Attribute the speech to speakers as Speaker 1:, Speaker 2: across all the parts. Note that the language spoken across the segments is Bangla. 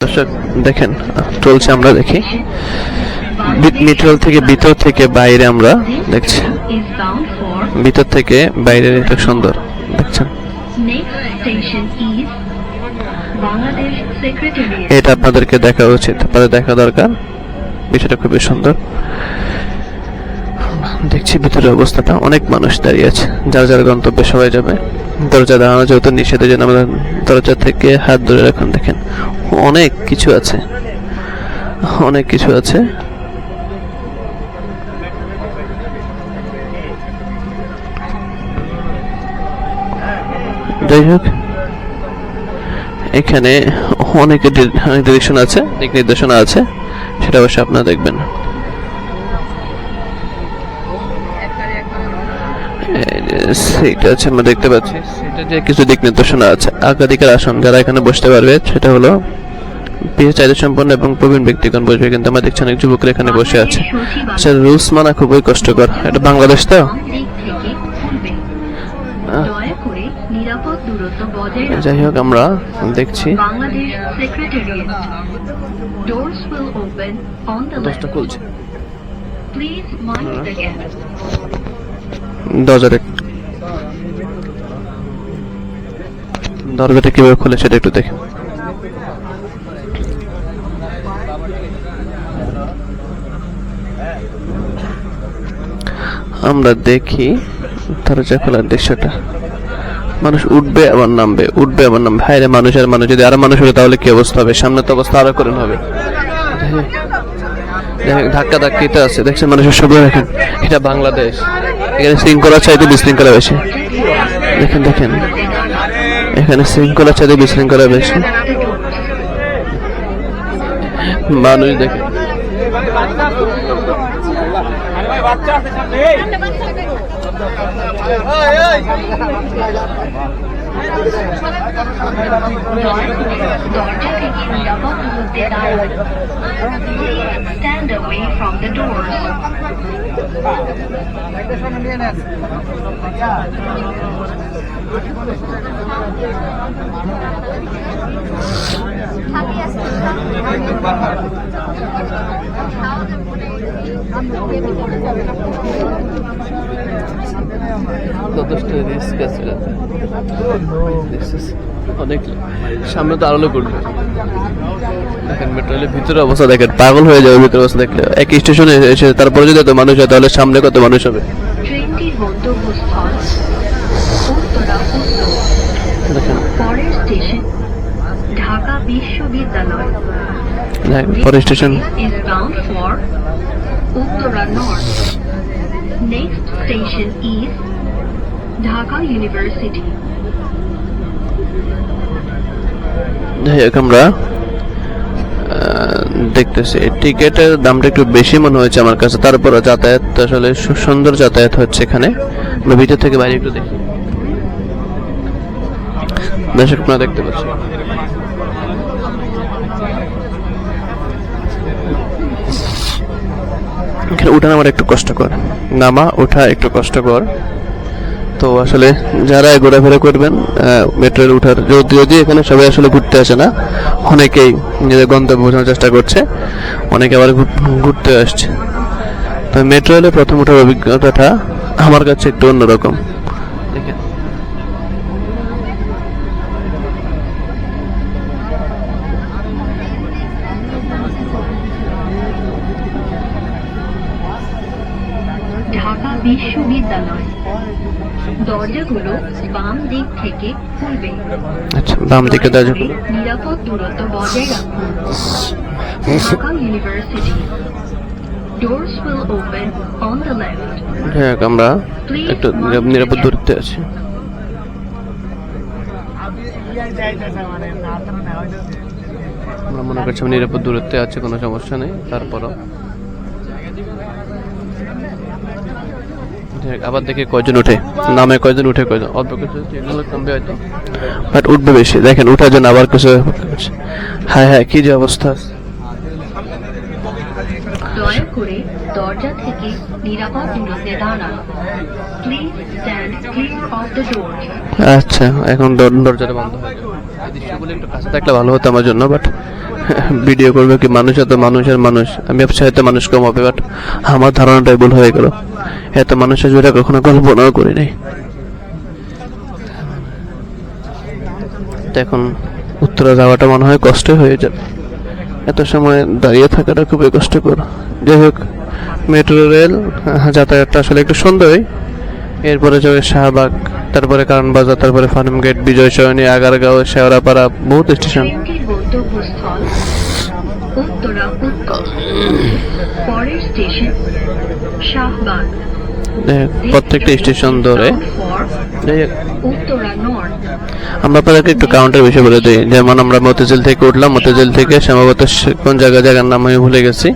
Speaker 1: দর্শক, দেখেন, চলছে আমরা দেখি। মেট্রোল থেকে ভিতর থেকে বাইরে আমরা দেখছি। ভিতর থেকে বাইরে এটা সুন্দর, দেখছেন. এটা আপনাদেরকে দেখা উচিত। আপনাদের দেখা দরকার। বিষয়টা খুবই সুন্দর। দেখছি ভিতরের অবস্থাটা। অনেক মানুষ দাঁড়িয়ে আছে। যার যার গন্তব্যে সবাই যাবে। দরজা দাঁড়ানো যেহেতু নিষেধের জন্য আমরা দরজা থেকে হাত ধরে রাখুন, দেখেন। অনেক কিছু আছে। অনেক কিছু আছে। যাই হোক, এখানে অনেক ডিরেকশন আছে দিক নির্দেশনা আছে, সেটা অবশ্যই আপনারা দেখবেন এই যে সিট আছে আমরা দেখতে পাচ্ছি। সেটা যে কিছু দিক নির্দেশনা আছে। একাধিকার আসন যারা এখানে বসতে পারবে সেটা হলো বিয়ে চাহিদা সম্পন্ন এবং প্রবীণ ব্যক্তিগণ বসবে। কিন্তু আমরা দেখছি অনেক যুবকরা এখানে বসে আছে। আচ্ছা রুলস মানা খুবই কষ্টকর। এটা বাংলাদেশ তো? যাই হোক আমরা দেখছি। দশটা খুলছে। দরজাটা কীভাবে খুলে সেটা একটু দেখি। আমরা দেখি দরজা খোলার দৃশ্যটা। মানুষ উঠবে আবার নামবে, উঠবে আবার নামবে। হায় রে মানুষ আর মানুষ, যদি আরও মানুষ হলে তাহলে কি অবস্থা হবে? সামনে তো অবস্থা আরও করুন হবে। ধাক্কা ধাক্কিতে আছে। দেখছেন মানুষের সব দেখেন এটা বাংলাদেশ। এখানে শৃঙ্খলা চাইতে বিশৃঙ্খলা বেশি। দেখেন দেখেন। এখানে শৃঙ্খলা চাইতে বিশৃঙ্খলা বেশি। মানুষ দেখে।
Speaker 2: দরজা থেকে নিরাপদ দূরত্বে দাঁড়ান Please stand away from the doors.
Speaker 1: যথেষ্ট রিস্ক আছে। অনেক সামনে তো আরও লোক উঠবে। দেখেন মেট্রো রেলের ভিতরে অবস্থা দেখেন পাগল হয়ে যাবে ভিতরে অবস্থা দেখলে। এক স্টেশনে এসে তারপরে যদি এত মানুষ হয় তাহলে সামনে কত মানুষ হবে?
Speaker 2: ঢাকা বিশ্ববিদ্যালয়।
Speaker 1: Station
Speaker 2: Next station is Dhaka University.
Speaker 1: যাই আমরা দেখতেছি। টিকেটের দামটা একটু বেশি মনে হয়েছে আমার কাছে। তারপরে যাতায়াত আসলে সুন্দর যাতায়াত হচ্ছে এখানে। আমরা ভিতর থেকে বাইরে একটু দেখি। দর্শক, আপনারা দেখতে পাচ্ছি এখানে উঠা নামার একটু কষ্টকর। নামা, ওঠা একটু কষ্টকর। তো আসলে যারা ঘোরাফেরা করবেন মেট্রো উঠার যদি এখানে সবাই আসলে ঘুরতে আসে না। অনেকেই নিজেদের গন্তব্য বোঝানোর চেষ্টা করছে। অনেকে আবার ঘুরতে আসছে। তো মেট্রো প্রথম ওঠার অভিজ্ঞতাটা আমার কাছে একটু অন্যরকম। দেখেন।
Speaker 2: দরজাগুলো বাম দিক থেকে খুলবে।
Speaker 1: আচ্ছা বাম দিকে দাঁড়িয়ে
Speaker 2: নিরাপদ দূরত্ব বজায় রাখুন। Dhaka university Doors will open on the left.
Speaker 1: যাই আমরা একটু নিরাপদ দূরত্বে আছি। আমরা মনে করছি নিরাপদ দূরত্বে আছে কোনো সমস্যা নেই। তারপরও। আবার দেখি কয়জন উঠে? নামে কয়জন উঠে কয়জন? অল্প কিছু কমবে হয়তো। বাট উঠবে বেশি। দেখেন উঠার জন্য আবার কিছু হ্যাঁ হ্যাঁ কি যে অবস্থা।
Speaker 2: দয়া করে দরজা থেকে নিরাপদ দূরত্বে দাঁড়ান। Please stand clear of the door
Speaker 1: আচ্ছা এখন দরজাটা বন্ধ হয়ে দৃশ্যগুলো একটু কাছে থাকলে ভালো হতো আমার জন্য বাট ভিডিও করবে কি মানুষ? এত মানুষ আর মানুষ। আমি ভাবছি হয়তো মানুষ কম হবে বাট আমার ধারণাটাই ভুল হয়ে গেল। এত মানুষ আসবে কখনো কল্পনাও করি নাই। এখন উত্তরা যাওয়াটা মনে হয় কষ্ট হয়ে যাবে। এত সময় দাঁড়িয়ে থাকাটা খুবই কষ্টকর। যাই হোক, মেট্রো রেল যাতায়াতটা আসলে একটু সুন্দরই। এরপরে যাবে শাহবাগ, তারপরে কারণ বাজার তারপরে ফার্ম গেট বিজয় সরণি আগারগাঁও, শেওড়াপাড়া বহুত স্টেশন।
Speaker 2: উত্তরা উত্তর পরের স্টেশন শাহবাগ।
Speaker 1: প্রত্যেকটা স্টেশন ধরে। আমরা আপনাদেরকে একটু কাউন্টার বিষয় বলে দিই। যেমন আমরা মতিঝিল থেকে উঠলাম মতিঝিল থেকে সম্ভবত কোন জায়গা জায়গার নাম আমি ভুলে গেছি।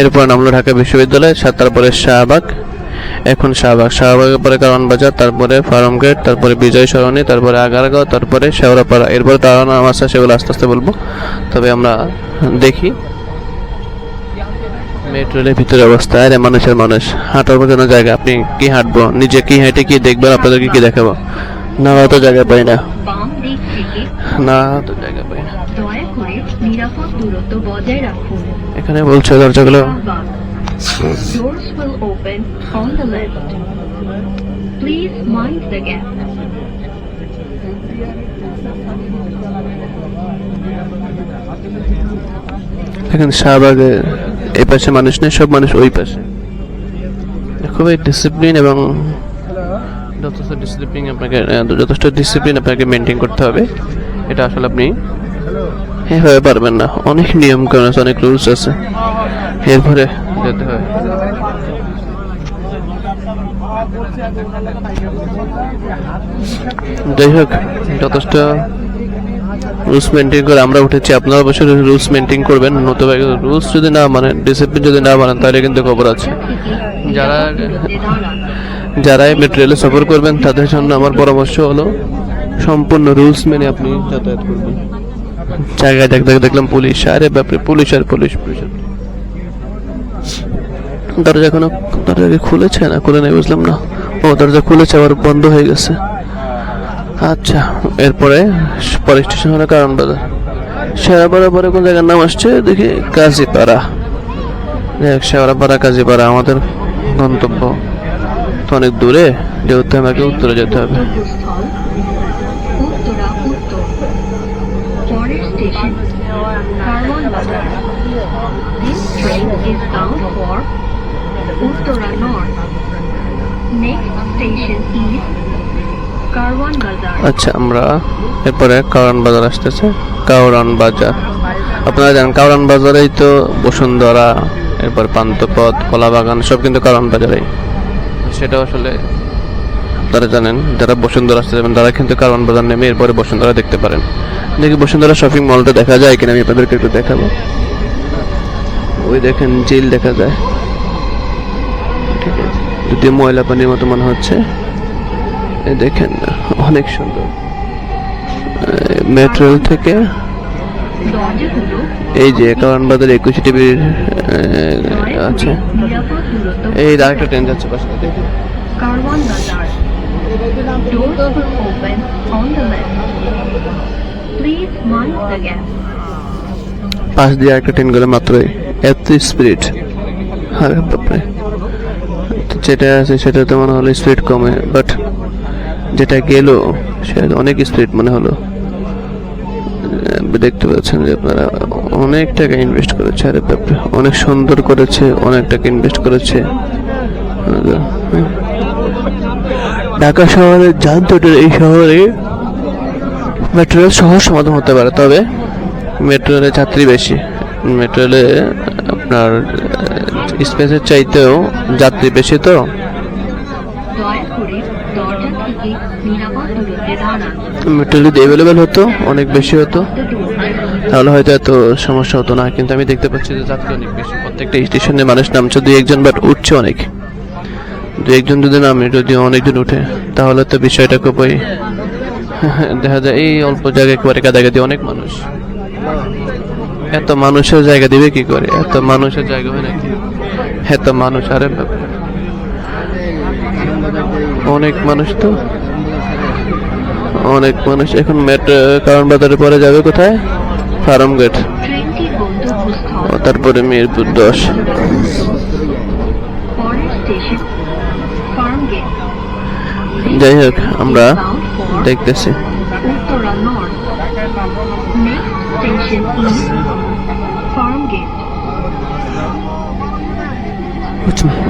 Speaker 1: এরপর নামলো ঢাকা বিশ্ববিদ্যালয় সাত তারপরে শাহবাগ। এখন শাহবাগ শাহবাগের পরে কারণ বাজার তারপরে ফার্ম গেট তারপরে বিজয় সরণি তারপরে আগারগাঁও তারপরে শেওড়াপাড়া। এরপরে তারা নাম আছে সেগুলো আস্তে আস্তে বলব। তবে আমরা দেখি। মেট্রোলের ভিতরে অবস্থা। আরে মানুষের মানুষ। হাঁটার জন্য জায়গা। আপনি কি হাঁটবো? নিজে কি হেঁটে কি দেখবেন? আপনাদেরকে কি দেখাবো? না তো জায়গা পাই না। না তো জায়গা পাই না। এখানে বলছে দরজাগুলো।
Speaker 2: Doors will open on the left. Please mind the gap.
Speaker 1: এখানে শাহবাগে এই পাশে মানুষ নেই সব মানুষ ওই পাশে। খুবই ডিসিপ্লিন এবং যথেষ্ট ডিসিপ্লিন আপনাকে যথেষ্ট ডিসিপ্লিন আপনাকে মেনটেন করতে হবে। এটা আসলে আপনি এভাবে পারবেন না। অনেক নিয়ম কানুন আছে অনেক রুলস আছে। এরপরে যেতে হয়। যাই হোক, যথেষ্ট রুলস মেনটেন করে আমরা উঠেছি। আপনারা অবশ্যই রুলস মেনটেন করবেন, নতুবা রুলস যদি না মানে ডিসিপ্লিন যদি না মানেন, তাহলে কিন্তু খবর আছে। যারা যারা মেট্রো রেলে সফর করবেন, তাদের জন্য আমার পরামর্শ হলো, সম্পূর্ণ রুলস মেনে আপনি যাতায়াত করবেন। জায়গায় দেখ দেখ দেখলাম পুলিশ। আরে ব্যাপারে পুলিশ আর পুলিশ পুলিশ। দরজা এখনও দরজা খুলেছে না খুলে নেই বুঝলাম না। ও, দরজা খুলেছে, আবার বন্ধ হয়ে গেছে। আচ্ছা এরপরে পরের স্টেশন হলো কারণ বাজার। শেয়ারাপাড়া পরে কোন জায়গার নাম আসছে? দেখি, কাজীপাড়া। দেখ শেয়ারাপাড়া কাজীপাড়া, আমাদের গন্তব্য। তো অনেক দূরে, যেহেতু আমাকে উত্তরে যেতে হবে।
Speaker 2: This train is bound for Uttara north Next station is Karwan Bazar
Speaker 1: আচ্ছা আমরা এরপরে কারণ বাজার আসতেছে। কাউরান বাজার আপনারা জানেন কাউরান বাজারেই তো বসুন্ধরা এরপর পান্তপথ কলা বাগান সব কিন্তু কারণ বাজারেই সেটা আসলে আপনারা জানেন যারা বসুন্ধরা আসতে যাবেন তারা কিন্তু কারণ বাজার নেমে এরপরে বসুন্ধরা দেখতে পারেন। দেখি বসুন্ধরা শপিং মলটা দেখা যায় কিনা আমি আপনাদেরকে একটু দেখাবো। ওই দেখেন ঝিল দেখা যায়। যদিও ময়লা পানির মতো মনে হচ্ছে। দেখেন অনেক সুন্দর। মেট্রোল থেকে এই যে কারণ বাজার একুশ টিভির আছে। এই আরেকটা ট্রেন যাচ্ছে পাশে. পাশ দিয়ে একটা ট্রেন গেলে মাত্রই। এত স্পিড আরে বাপরে। যেটা আছে সেটা তো মনে হলো স্পিড কমে বাট যেটা গেল সেটা অনেক স্পিড মনে হলো দেখতে পাচ্ছেন যে আপনারা অনেক টাকা ইনভেস্ট করেছে, আরে বাপরে অনেক সুন্দর করেছে, অনেক টাকা ইনভেস্ট করেছে। ঢাকা শহরের যানজটের এই শহরে মেট্রো সহজ সমাধান হতে পারে, তবে মেট্রো যাত্রী বেশি মেট্রো রেলে আপনার স্পেসের চাইতেও যাত্রী বেশি তো? মেট্রো যদি অ্যাভেলেবেল হতো অনেক বেশি হতো তাহলে হয়তো এত সমস্যা হতো না। কিন্তু আমি দেখতে পাচ্ছি যে যাত্রী অনেক বেশি। প্রত্যেকটা স্টেশনে মানুষ নামছে দুই একজন বাট উঠছে অনেক। দুই একজন যদি নামে যদি অনেকজন উঠে তাহলে তো বিষয়টা খুবই দেখা যায় এই অল্প জায়গায় একেবারে কাদাগাদি অনেক মানুষ। এত মানুষের জায়গা দিবে কি করে? এত মানুষের জায়গা হয় নাকি? এত মানুষ, আরে অনেক মানুষ তো। অনেক মানুষ। এখন মেট্রো, কারণ বাজারে পরে যাবে কোথায়? ফার্ম গেট তারপরে মিরপুর দশ। যাই হোক, আমরা দেখতেছি।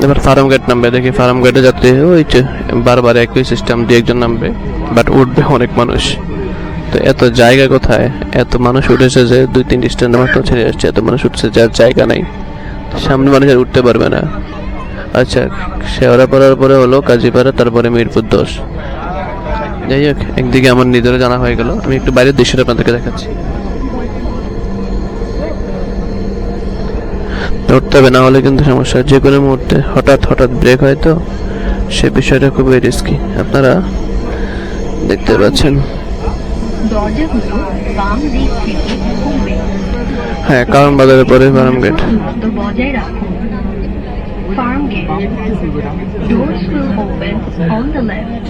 Speaker 1: এবার ফার্ম গেট নামবে, দেখি ফার্ম গেটে যাত্রী ওই যে বারবার একই সিস্টেম দিয়ে একজন নামবে বাট উঠবে অনেক মানুষ। তো এত জায়গা কোথায়? এত মানুষ উঠেছে যে দুই তিনটি স্ট্যান্ড মাত্র ছেড়ে আসছে, এত মানুষ উঠছে যার জায়গা নাই। সামনে মানুষ আর উঠতে পারবে না। আচ্ছা শেওড়া পাড়ার পরে হলো কাজীপাড়া, তারপরে মিরপুর দশ। যাই হোক, একদিকে আমার নিজেরও জানা হয়ে গেল। আমি একটু বাইরের দৃশ্যটা আপনাদেরকে দেখাচ্ছি। উঠতে হবে না হলে কিন্তু সমস্যা যে কোনো মুহূর্তে হঠাৎ হঠাৎ ব্রেক হয় তো সে বিষয়টা খুবই রিস্কি আপনারা দেখতে পাচ্ছেন। হ্যাঁ কারণ বাজারের পরে ফার্ম গেট
Speaker 2: দূরত্ব বজায় রাখুন Farmgate doors will open on the left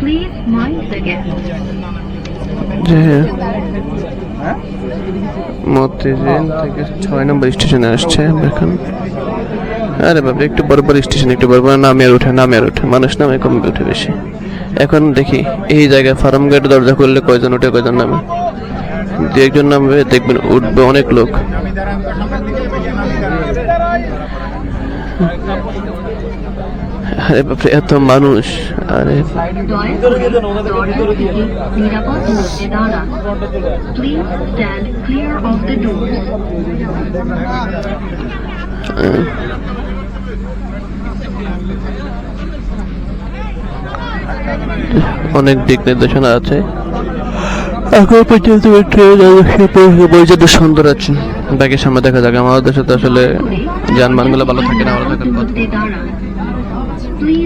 Speaker 2: please mind the gap
Speaker 1: যে মতিঝিল থেকে ছয় নম্বর স্টেশনে আসছে এখন আরে বাবা একটু বড় স্টেশন, একটু বড় নামে আর উঠে নামে আর উঠে মানুষ নামে কমে উঠে বেশি। এখন দেখি, এই জায়গায় ফার্ম গেট দরজা খুললে কয়জন উঠে, কয়জন নামে? দু একজন নামবে, দেখবেন উঠবে অনেক লোক। আরে বাপরে এত মানুষ আরে। অনেক দিক নির্দেশনা আছে। এখন পর্যন্ত ট্রেন সুন্দর আছে। বাকি সামনে দেখা যাক। আমাদের দেশে তো আসলে যানবাহনগুলো ভালো থাকে না ভালো থাকার কথা
Speaker 2: দূরত্বে দাঁড়ান প্লিজ